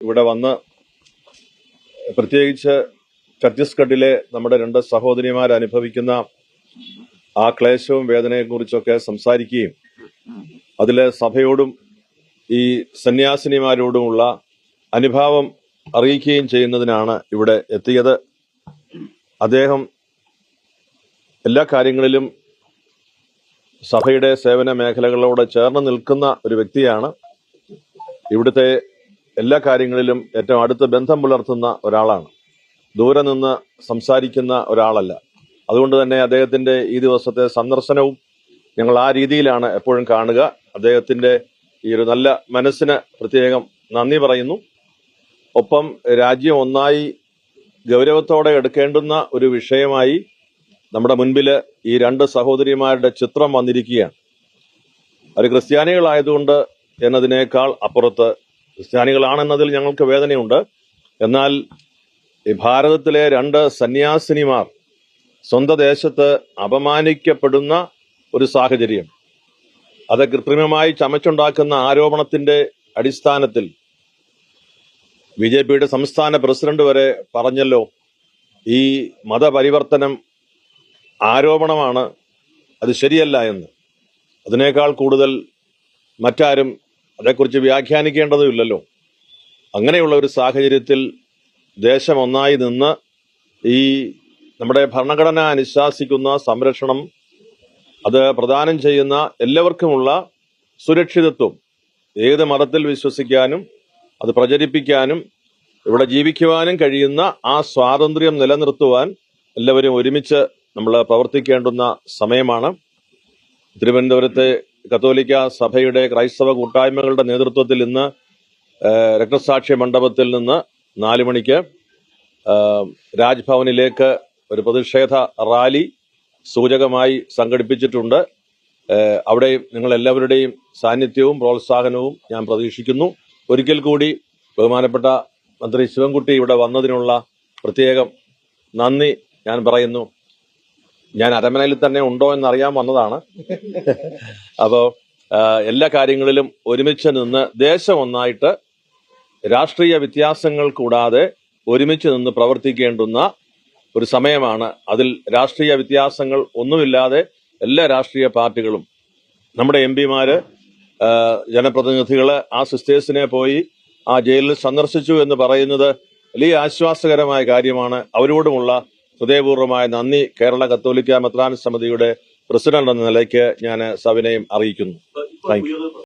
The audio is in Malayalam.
ഇവിടെ വന്ന് പ്രത്യേകിച്ച് ഛത്തീസ്ഗഡിലെ നമ്മുടെ രണ്ട് സഹോദരിമാർ അനുഭവിക്കുന്ന ആ ക്ലേശവും വേദനയെ കുറിച്ചൊക്കെ സംസാരിക്കുകയും അതിലെ സഭയോടും ഈ സന്യാസിനിമാരോടുമുള്ള അനുഭാവം അറിയിക്കുകയും ചെയ്യുന്നതിനാണ് ഇവിടെ എത്തിയത്. അദ്ദേഹം എല്ലാ കാര്യങ്ങളിലും സഭയുടെ സേവന മേഖലകളോട് ചേർന്ന് നിൽക്കുന്ന ഒരു വ്യക്തിയാണ്. ഇവിടുത്തെ എല്ലാ കാര്യങ്ങളിലും ഏറ്റവും അടുത്ത ബന്ധം പുലർത്തുന്ന ഒരാളാണ്. ദൂരെ നിന്ന് സംസാരിക്കുന്ന ഒരാളല്ല. അതുകൊണ്ട് തന്നെ അദ്ദേഹത്തിന്റെ ഈ ദിവസത്തെ സന്ദർശനവും ഞങ്ങൾ ആ രീതിയിലാണ് എപ്പോഴും കാണുക. അദ്ദേഹത്തിന്റെ ഈ ഒരു നല്ല മനസ്സിന് പ്രത്യേകം നന്ദി പറയുന്നു. ഒപ്പം രാജ്യം ഒന്നായി ഗൗരവത്തോടെ എടുക്കേണ്ടുന്ന ഒരു വിഷയമായി നമ്മുടെ മുൻപിൽ ഈ രണ്ട് സഹോദരിമാരുടെ ചിത്രം വന്നിരിക്കുകയാണ്. അവർ ക്രിസ്ത്യാനികളായതുകൊണ്ട് എന്നതിനേക്കാൾ അപ്പുറത്ത് ക്രിസ്ത്യാനികളാണെന്നതിൽ ഞങ്ങൾക്ക് വേദനയുണ്ട്. എന്നാൽ ഈ ഭാരതത്തിലെ രണ്ട് സന്യാസിനിമാർ സ്വന്തം ദേശത്ത് അപമാനിക്കപ്പെടുന്ന ഒരു സാഹചര്യം. അത് കൃത്രിമമായി ചമച്ചുണ്ടാക്കുന്ന ആരോപണത്തിന്റെ അടിസ്ഥാനത്തിൽ ബി ജെ പിയുടെ സംസ്ഥാന പ്രസിഡന്റ് വരെ പറഞ്ഞല്ലോ ഈ മതപരിവർത്തനം ആരോപണമാണ് അത് ശരിയല്ല എന്ന്. അതിനേക്കാൾ കൂടുതൽ മറ്റാരും അതേക്കുറിച്ച് വ്യാഖ്യാനിക്കേണ്ടതുമില്ലല്ലോ. അങ്ങനെയുള്ള ഒരു സാഹചര്യത്തിൽ ദേശം ഒന്നായി നിന്ന് ഈ നമ്മുടെ ഭരണഘടന അനുശാസിക്കുന്ന സംരക്ഷണം അത് പ്രദാനം ചെയ്യുന്ന എല്ലാവർക്കുമുള്ള സുരക്ഷിതത്വം ഏത് മതത്തിൽ വിശ്വസിക്കാനും അത് പ്രചരിപ്പിക്കാനും ഇവിടെ ജീവിക്കുവാനും കഴിയുന്ന ആ സ്വാതന്ത്ര്യം നിലനിർത്തുവാൻ എല്ലാവരും ഒരുമിച്ച് നമ്മൾ പ്രവർത്തിക്കേണ്ടുന്ന സമയമാണ്. തിരുവനന്തപുരത്തെ കത്തോലിക്ക സഭയുടെ ക്രൈസ്തവ കൂട്ടായ്മകളുടെ നേതൃത്വത്തിൽ ഇന്ന് രക്തസാക്ഷി മണ്ഡപത്തിൽ നിന്ന് നാല് മണിക്ക് രാജ്ഭവനിലേക്ക് ഒരു പ്രതിഷേധ റാലി സൂചകമായി സംഘടിപ്പിച്ചിട്ടുണ്ട്. അവിടെ നിങ്ങൾ എല്ലാവരുടെയും സാന്നിധ്യവും പ്രോത്സാഹനവും ഞാൻ പ്രതീക്ഷിക്കുന്നു. ഒരിക്കൽ കൂടി ബഹുമാനപ്പെട്ട മന്ത്രി ശിവൻകുട്ടി ഇവിടെ വന്നതിനുള്ള പ്രത്യേകം നന്ദി ഞാൻ പറയുന്നു. ഞാൻ അരമനയിൽ തന്നെ ഉണ്ടോ എന്നറിയാൻ വന്നതാണ്. അപ്പോൾ എല്ലാ കാര്യങ്ങളിലും ഒരുമിച്ച് നിന്ന് ദേശം ഒന്നായിട്ട് രാഷ്ട്രീയ വ്യത്യാസങ്ങൾ കൂടാതെ ഒരുമിച്ച് നിന്ന് പ്രവർത്തിക്കേണ്ടുന്ന ഒരു സമയമാണ്. അതിൽ രാഷ്ട്രീയ വ്യത്യാസങ്ങൾ ഒന്നുമില്ലാതെ എല്ലാ രാഷ്ട്രീയ പാർട്ടികളും നമ്മുടെ എം പിമാര് ജനപ്രതിനിധികൾ ആ സിസ്റ്റേഴ്സിനെ പോയി ആ ജയിലിൽ സന്ദർശിച്ചു എന്ന് പറയുന്നത് വലിയ ആശ്വാസകരമായ കാര്യമാണ്. അവരോടുമുള്ള ഹൃദയപൂർവമായ നന്ദി. കേരള കത്തോലിക്ക മെത്രാൻ സമിതിയുടെ പ്രസിഡന്റ് എന്ന നിലയ്ക്ക് ഞാൻ സവിനയം അറിയിക്കുന്നു. Thank you